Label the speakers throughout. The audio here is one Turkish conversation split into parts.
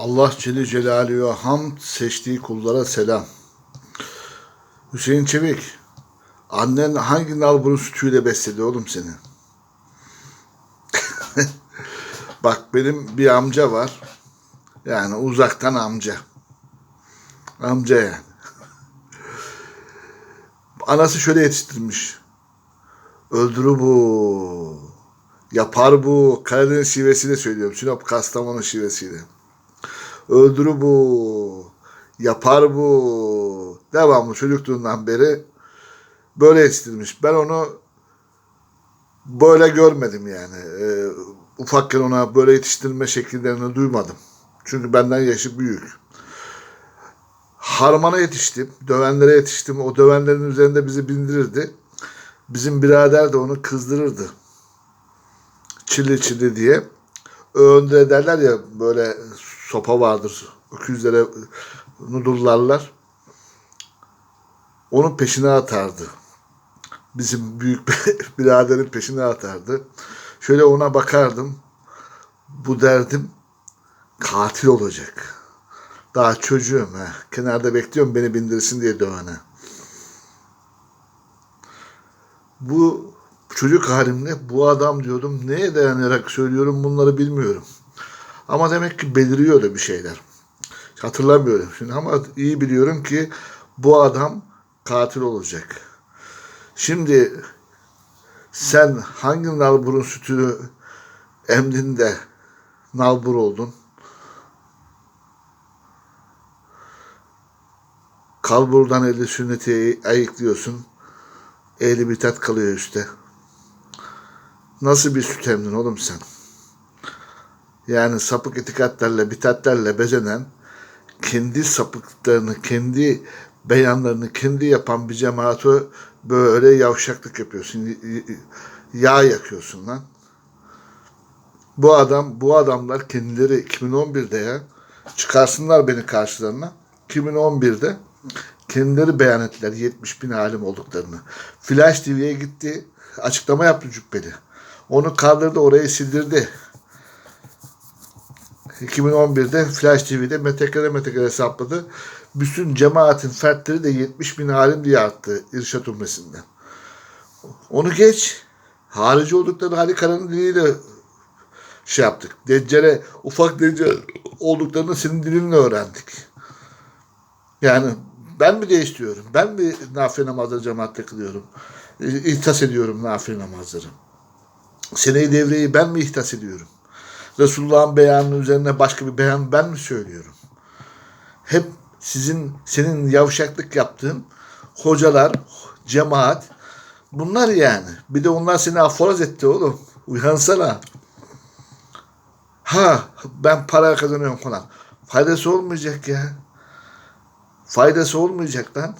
Speaker 1: Allah Celle Celaluhu'ya hamd seçtiği kullara selam. Hüseyin Çevik, annen hangi nalburun sütüyle besledi oğlum seni? Bak benim bir amca var. Yani uzaktan amca. Amca yani. Anası şöyle yetiştirmiş. Öldürü bu. Yapar bu. Karadeniz şivesiyle söylüyorum. Sinop Kastamonu şivesiyle. Öldürü bu. Yapar bu. Devamlı çocukluğundan beri böyle yetiştirmiş. Ben onu böyle görmedim yani. Ee, ufakken ona böyle yetiştirme şekillerini duymadım. Çünkü benden yaşı büyük. Harmana yetiştim. Dövenlere yetiştim. O dövenlerin üzerinde bizi bindirirdi. Bizim birader de onu kızdırırdı. Çilli çilli diye. Önde derler ya böyle sopa vardır. Öküzlere nudullarlar. Onun peşine atardı. Bizim büyük biraderin peşine atardı. Şöyle ona bakardım. Bu derdim katil olacak. Daha çocuğum ha. Kenarda bekliyorum beni bindirsin diye dövene. Bu çocuk halimle bu adam diyordum. Neye dayanarak söylüyorum bunları bilmiyorum. Ama demek ki beliriyordu bir şeyler. Hatırlamıyorum şimdi ama iyi biliyorum ki bu adam katil olacak. Şimdi sen hangi nalburun sütünü emdin de nalbur oldun? Kalburdan eli sünneti ayıklıyorsun. Ehli bir tat kalıyor üstte. Nasıl bir süt emdin oğlum sen? Yani sapık etiketlerle, bitatlerle bezenen, kendi sapıklıklarını, kendi beyanlarını kendi yapan bir cemaate böyle yavşaklık yapıyorsun. Yağ yakıyorsun lan. Bu adam, bu adamlar kendileri 2011'de ya çıkarsınlar beni karşılarına. 2011'de kendileri beyan ettiler 70 bin alim olduklarını. Flash TV'ye gitti. Açıklama yaptı Cübbeli. Onu kaldırdı orayı sildirdi. 2011'de Flash TV'de metekere metekere hesapladı. Bütün cemaatin fertleri de 70 bin alim diye arttı İrşat Umresi'nden. Onu geç. Harici olduklarını Ali Kara'nın diliyle şey yaptık. Deccale, ufak deccal olduklarını senin dilinle öğrendik. Yani ben mi değiştiriyorum? Ben mi nafile namazları cemaatte kılıyorum? İhtas ediyorum nafile namazları. Seneyi devreyi ben mi ihtas ediyorum? Resulullah'ın beyanının üzerine başka bir beyan ben mi söylüyorum? Hep sizin, senin yavşaklık yaptığın hocalar, cemaat bunlar yani. Bir de onlar seni aforoz etti oğlum. Uyansana. Ha ben para kazanıyorum falan. Faydası olmayacak ya. Faydası olmayacak lan.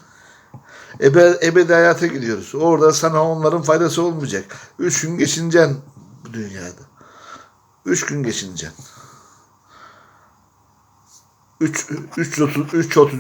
Speaker 1: Ebe, ebedi hayata gidiyoruz. Orada sana onların faydası olmayacak. Üç gün geçineceksin bu dünyada. Üç gün geçineceksin. Üç, üç, otuz, üç, otuz